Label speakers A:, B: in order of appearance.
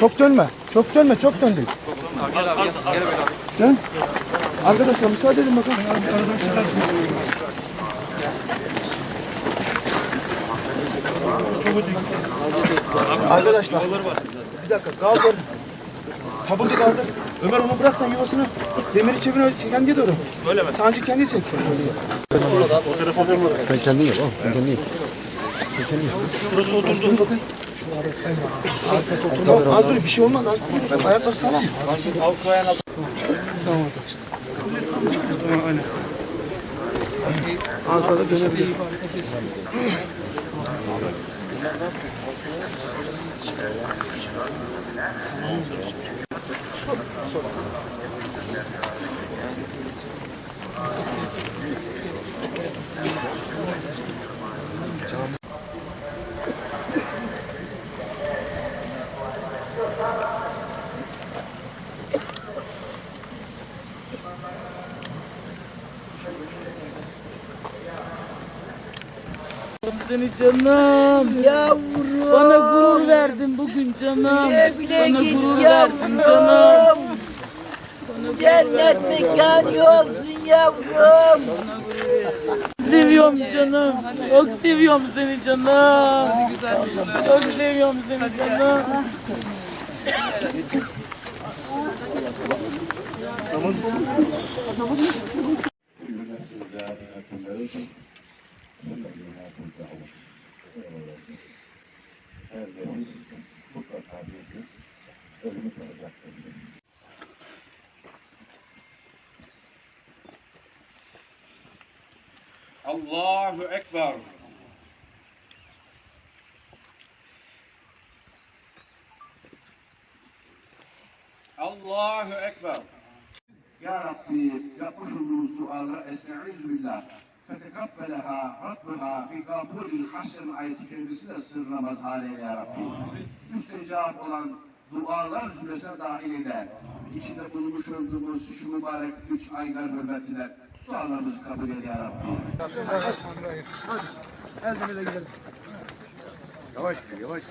A: Çok dönme. Çok dönme. Çok döndük. Dön. Arkadaşlar müsaade edin bakalım. Aradan çıkarsın. Arkadaşlar. Bir dakika kaldır. Tabutu kaldır. Ömer onu bıraksan yuvasını. Demiri çevir kendi doğru. Öyle mi? Tanrı kendi çek.
B: Sen kendin yap oğlum. Sen kendin yap.
A: Burası oturdu. Bakın. Tamam, az dur bir şey olmaz. Az dur. Ayakları sağlam. Tamam arkadaşlar. Az daha da dönebilir.
C: Seni canım.
D: Yavrum.
C: Bana gurur verdin bugün canım.
D: Güle güle
C: Bana
D: git
C: gurur
D: yavrum.
C: verdin canım. Bana
D: Cennet mekanı olsun yavrum.
C: Seviyorum canım. Çok seviyorum seni canım. Çok seviyorum seni canım.
E: Allahu Ekber. Allahu Ekber. Ya Rabbi yapmış olduğumuz duaları estaizu billah. Fetekabbeleha Rabbuha fi kabulil hasen ayeti kerimesi de sırrına mazhar eyle ya Rabbi. Müstecap olan dualar cümlesine dahil eder. İçinde bulunmuş olduğumuz şu mübarek üç aylar hürmetine dualarımızı kabul eyle ya Rabbi.
A: Elden ele gidelim.
B: Yavaş yavaş.